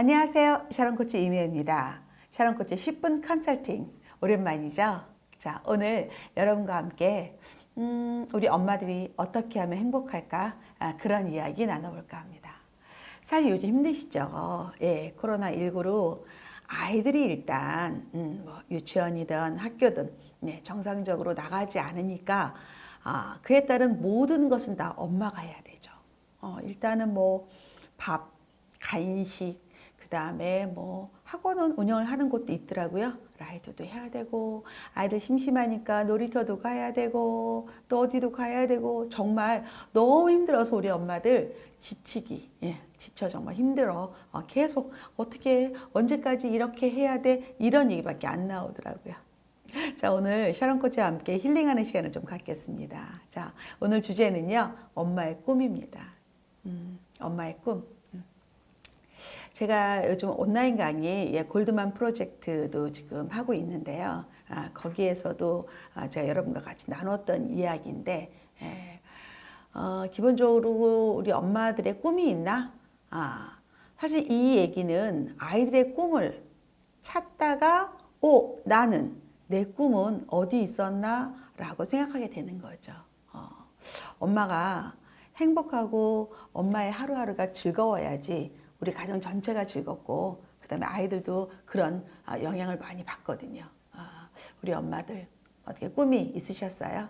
안녕하세요. 샤론코치 이미입니다. 샤론코치 10분 컨설팅 오랜만이죠? 자, 오늘 여러분과 함께 음, 우리 엄마들이 어떻게 하면 행복할까? 아, 그런 이야기 나눠볼까 합니다. 사실 요즘 힘드시죠? 예, 코로나19로 아이들이 일단 음, 뭐 유치원이든 학교든 네, 정상적으로 나가지 않으니까 아, 그에 따른 모든 것은 다 엄마가 해야 되죠. 어, 일단은 뭐 밥, 간식, 그 다음에 뭐 학원은 운영을 하는 곳도 있더라고요. 라이드도 해야 되고 아이들 심심하니까 놀이터도 가야 되고 또 어디도 가야 되고 정말 너무 힘들어서 우리 엄마들 지치기 예, 지쳐 정말 힘들어 어, 계속 어떻게 언제까지 이렇게 해야 돼 이런 얘기밖에 안 나오더라고요. 자, 오늘 샤론 코치와 함께 힐링하는 시간을 좀 갖겠습니다. 자, 오늘 주제는요, 엄마의 꿈입니다. 음, 엄마의 꿈. 음. 제가 요즘 온라인 강의 예, 골드만 프로젝트도 지금 하고 있는데요. 아, 거기에서도 아, 제가 여러분과 같이 나눴던 이야기인데, 예, 어, 기본적으로 우리 엄마들의 꿈이 있나? 아, 사실 이 얘기는 아이들의 꿈을 찾다가, 오, 나는 내 꿈은 어디 있었나? 라고 생각하게 되는 거죠. 어, 엄마가 행복하고 엄마의 하루하루가 즐거워야지 우리 가정 전체가 즐겁고 그다음에 아이들도 그런 아, 영향을 많이 받거든요. 아, 우리 엄마들 어떻게 꿈이 있으셨어요?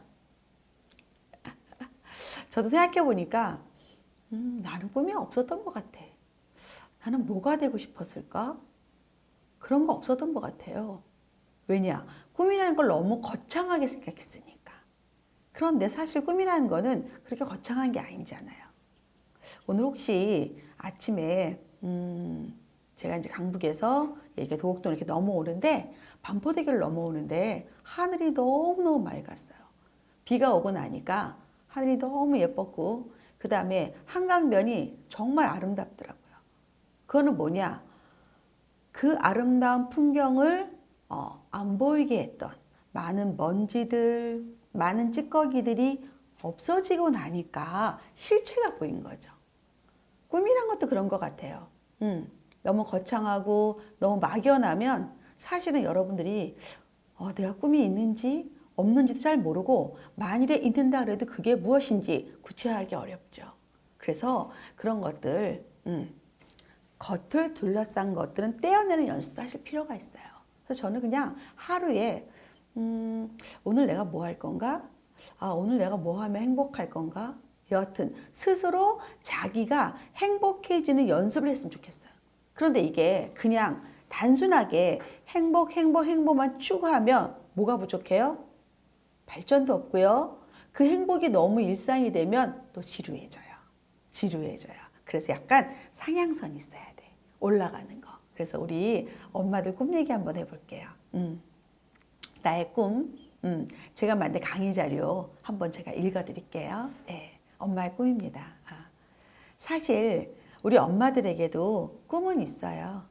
저도 생각해 보니까 음, 나는 꿈이 없었던 것 같아. 나는 뭐가 되고 싶었을까? 그런 거 없었던 것 같아요. 왜냐? 꿈이라는 걸 너무 거창하게 생각했으니까. 그런데 사실 꿈이라는 거는 그렇게 거창한 게 아니잖아요. 오늘 혹시 아침에 음 제가 이제 강북에서 이렇게 도곡동 이렇게 넘어오는데 반포대교를 넘어오는데 하늘이 너무너무 맑았어요. 비가 오고 나니까 하늘이 너무 예뻤고 그 다음에 한강변이 정말 아름답더라고요. 그거는 뭐냐? 그 아름다운 풍경을 어, 안 보이게 했던 많은 먼지들, 많은 찌꺼기들이 없어지고 나니까 실체가 보인 거죠. 꿈이란 것도 그런 것 같아요. 음, 너무 거창하고 너무 막연하면 사실은 여러분들이 어, 내가 꿈이 있는지 없는지도 잘 모르고 만일에 있는다 그래도 그게 무엇인지 구체화하기 어렵죠. 그래서 그런 것들, 음, 겉을 둘러싼 것들은 떼어내는 연습도 하실 필요가 있어요. 그래서 저는 그냥 하루에 음, 오늘 내가 뭐 할 건가? 아, 오늘 내가 뭐 하면 행복할 건가? 여하튼 스스로 자기가 행복해지는 연습을 했으면 좋겠어요. 그런데 이게 그냥 단순하게 행복, 행복, 행복만 추구하면 뭐가 부족해요? 발전도 없고요. 그 행복이 너무 일상이 되면 또 지루해져요. 지루해져요. 그래서 약간 상향선이 있어야 돼. 올라가는 거. 그래서 우리 엄마들 꿈 얘기 한번 해볼게요. 음. 나의 꿈. 음. 제가 만든 강의 자료 한번 제가 읽어드릴게요. 네. 엄마의 꿈입니다. 아. 사실 우리 엄마들에게도 꿈은 있어요.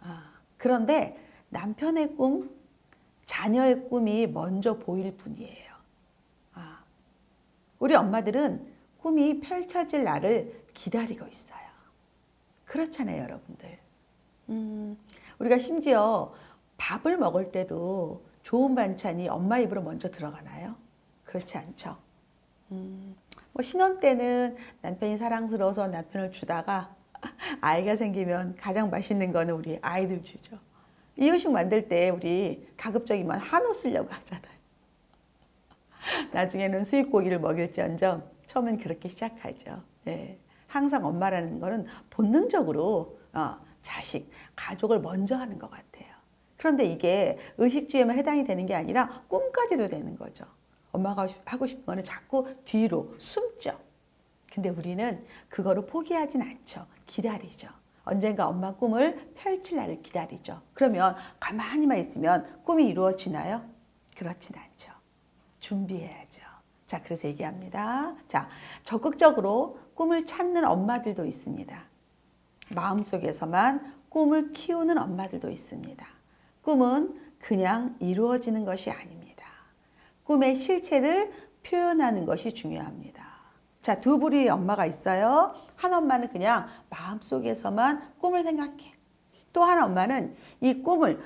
아. 그런데 남편의 꿈, 자녀의 꿈이 먼저 보일 뿐이에요. 아. 우리 엄마들은 꿈이 펼쳐질 날을 기다리고 있어요. 그렇잖아요, 여러분들. 음, 우리가 심지어 밥을 먹을 때도 좋은 반찬이 엄마 입으로 먼저 들어가나요? 그렇지 않죠. 음, 뭐 신혼 때는 남편이 사랑스러워서 남편을 주다가 아이가 생기면 가장 맛있는 거는 우리 아이들 주죠. 이유식 만들 때 우리 가급적이면 한우 쓰려고 하잖아요. 나중에는 수입고기를 먹일지언정 처음엔 그렇게 시작하죠. 네. 항상 엄마라는 거는 본능적으로 어, 자식, 가족을 먼저 하는 것 같아요. 그런데 이게 의식주에만 해당이 되는 게 아니라 꿈까지도 되는 거죠. 엄마가 하고 싶은 거는 자꾸 뒤로 숨죠. 근데 우리는 그거를 포기하진 않죠. 기다리죠. 언젠가 엄마 꿈을 펼칠 날을 기다리죠. 그러면 가만히만 있으면 꿈이 이루어지나요? 그렇진 않죠. 준비해야죠. 자, 그래서 얘기합니다. 자, 적극적으로 꿈을 찾는 엄마들도 있습니다. 마음속에서만 꿈을 키우는 엄마들도 있습니다. 꿈은 그냥 이루어지는 것이 아닙니다. 꿈의 실체를 표현하는 것이 중요합니다. 자, 두 부류의 엄마가 있어요. 한 엄마는 그냥 마음속에서만 꿈을 생각해. 또 한 엄마는 이 꿈을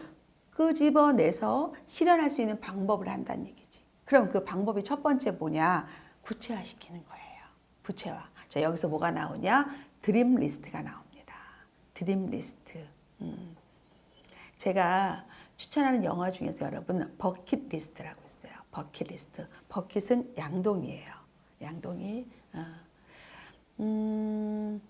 끄집어내서 실현할 수 있는 방법을 한다는 얘기지. 그럼 그 방법이 첫 번째 뭐냐? 구체화시키는 거예요. 구체화. 자, 여기서 뭐가 나오냐? 드림 리스트가 나옵니다. 드림 리스트. 음. 제가 추천하는 영화 중에서 여러분 버킷 리스트라고 있어요. 버킷 리스트. 버킷은 양동이에요. 양동이. 어. 음,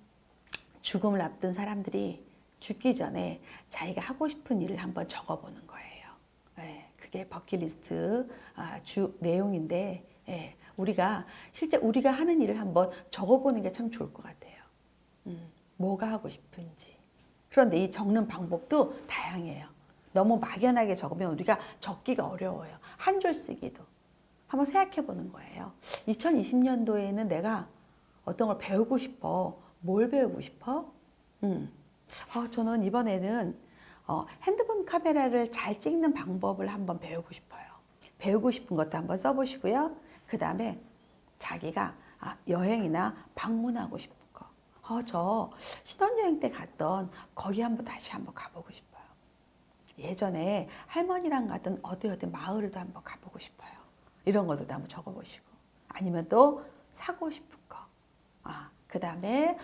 죽음을 앞둔 사람들이 죽기 전에 자기가 하고 싶은 일을 한번 적어보는 거예요. 예, 그게 버킷리스트 아, 주 내용인데 예, 우리가 실제 우리가 하는 일을 한번 적어보는 게 참 좋을 것 같아요. 음, 뭐가 하고 싶은지. 그런데 이 적는 방법도 다양해요. 너무 막연하게 적으면 우리가 적기가 어려워요. 한 줄 쓰기도. 한번 생각해 보는 거예요. 2020년도에는 내가 어떤 걸 배우고 싶어. 뭘 배우고 싶어? 음. 아, 저는 이번에는 어, 핸드폰 카메라를 잘 찍는 방법을 한번 배우고 싶어요. 배우고 싶은 것도 한번 써보시고요. 그 다음에 자기가 아, 여행이나 방문하고 싶은 거. 아, 저 신혼여행 때 갔던 거기 한번 다시 한번 가보고 싶어요. 예전에 할머니랑 가던 어디 어디 마을도 한번 가보고 싶어요. 이런 것들도 한번 적어보시고. 아니면 또 사고 싶은 거. 아, 그 다음에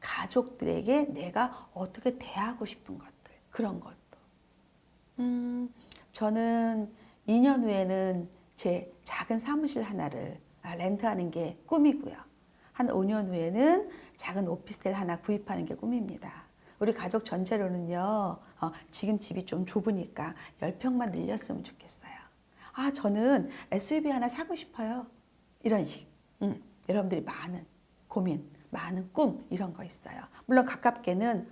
가족들에게 내가 어떻게 대하고 싶은 것들. 그런 것도. 음, 저는 2년 후에는 제 작은 사무실 하나를 아, 렌트하는 게 꿈이고요. 한 5년 후에는 작은 오피스텔 하나 구입하는 게 꿈입니다. 우리 가족 전체로는요, 어, 지금 집이 좀 좁으니까 10평만 늘렸으면 좋겠어요. 아, 저는 SUV 하나 사고 싶어요. 이런 식. 음, 여러분들이 많은 고민, 많은 꿈, 이런 거 있어요. 물론 가깝게는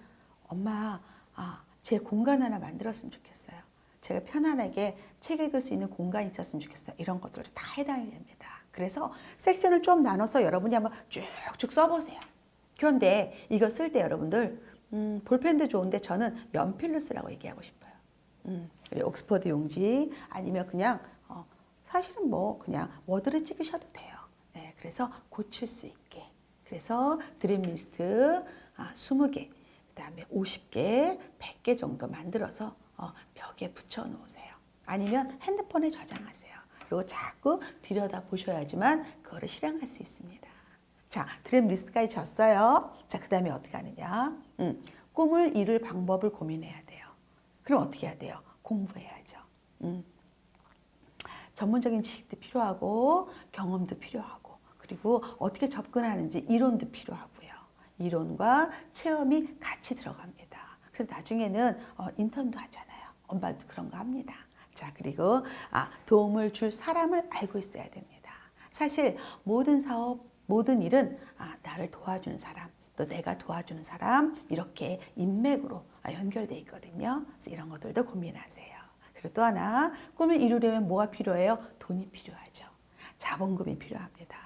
엄마, 아, 제 공간 하나 만들었으면 좋겠어요. 제가 편안하게 책 읽을 수 있는 공간이 있었으면 좋겠어요. 이런 것들을 다 해당이 됩니다. 그래서 섹션을 좀 나눠서 여러분이 한번 쭉쭉 써보세요. 그런데 이거 쓸 때 여러분들 음, 볼펜도 좋은데 저는 연필로 쓰라고 얘기하고 싶어요. 음, 그리고 옥스퍼드 용지 아니면 그냥 어, 사실은 뭐 그냥 워드를 찍으셔도 돼요. 네, 그래서 고칠 수 있게. 그래서 드림 리스트 아, 20개, 그 다음에 50개, 100개 정도 만들어서 어, 벽에 붙여 놓으세요. 아니면 핸드폰에 저장하세요. 그리고 자꾸 들여다 보셔야지만 그거를 실행할 수 있습니다. 자, 드림 리스트까지 졌어요. 자, 그 다음에 어떻게 하느냐? 음, 꿈을 이룰 방법을 고민해야 돼요. 그럼 어떻게 해야 돼요? 공부해야죠. 음. 전문적인 지식도 필요하고 경험도 필요하고 그리고 어떻게 접근하는지 이론도 필요하고요. 이론과 체험이 같이 들어갑니다. 그래서 나중에는 어, 인턴도 하잖아요. 엄마도 그런 거 합니다. 자, 그리고 아, 도움을 줄 사람을 알고 있어야 됩니다. 사실 모든 사업, 모든 일은 아, 나를 도와주는 사람, 또 내가 도와주는 사람 이렇게 인맥으로 아, 연결돼 있거든요. 그래서 이런 것들도 고민하세요. 그리고 또 하나 꿈을 이루려면 뭐가 필요해요? 돈이 필요하죠. 자본금이 필요합니다.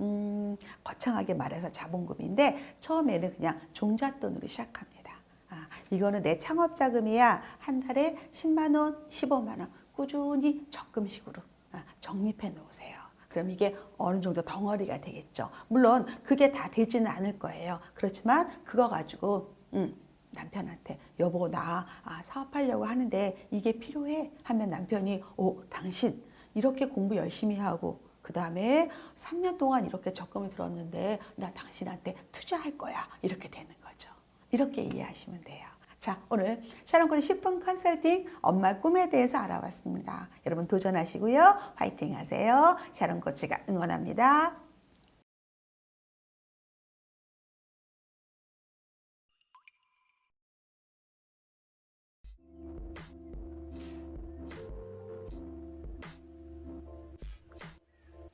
음, 거창하게 말해서 자본금인데 처음에는 그냥 종잣돈으로 시작합니다. 아, 이거는 내 창업 자금이야. 한 달에 10만 원, 15만 원 꾸준히 적금식으로 아, 적립해 놓으세요. 그럼 이게 어느 정도 덩어리가 되겠죠. 물론 그게 다 되지는 않을 거예요. 그렇지만 그거 가지고 음, 남편한테 여보 나 아, 사업하려고 하는데 이게 필요해 하면 남편이 오 당신 이렇게 공부 열심히 하고 그 다음에 3년 동안 이렇게 적금을 들었는데 나 당신한테 투자할 거야 이렇게 되는 거죠. 이렇게 이해하시면 돼요. 자 오늘 샤론코의 10분 컨설팅 엄마 꿈에 대해서 알아봤습니다. 여러분 도전하시고요. 화이팅 하세요. 샤론 코치가 응원합니다.